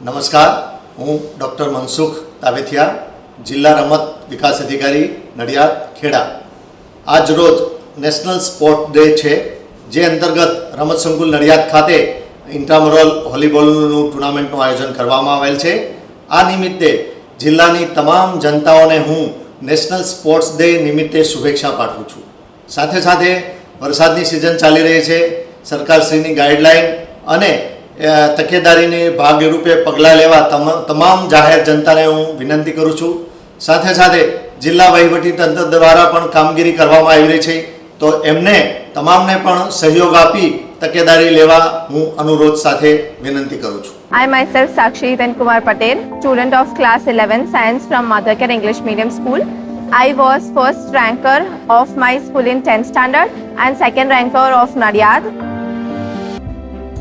નમસ્કાર, હું ડૉક્ટર મનસુખ તાવેથિયા, જિલ્લા રમત વિકાસ અધિકારી નડિયાદ, ખેડા. આજ રોજ નેશનલ સ્પોર્ટ ડે છે, જે અંતર્ગત રમત સંકુલ નડિયાદ ખાતે ઇન્ટ્રામોરલ વોલીબોલનું ટુર્નામેન્ટનું આયોજન કરવામાં આવેલ છે. આ નિમિત્તે જિલ્લાની તમામ જનતાઓને હું નેશનલ સ્પોર્ટ્સ ડે નિમિત્તે શુભેચ્છા પાઠવું છું. સાથે સાથે વરસાદની સિઝન ચાલી રહી છે, સરકારશ્રીની ગાઈડલાઈન અને તકેદારીની ભાગરૂપે પગલાં લેવા તમા- તમામ જાહેર જનતાને હું વિનંતી કરું છું સાથે સાથે જિલ્લા તંત્ર દ્વારા પણ કામગીરી કરવામાં આવી રહી છે તો એમને તમામને પણ સહયોગ આપી તકેદારી લેવા હું અનુરોધ સાથે વિનંતી કરું છું I myself Sakshi Then Kumar Patel, student of class 11 science from Mothercare English Medium School. I was first ranker of my school in 10th standard and second ranker of Nadiad.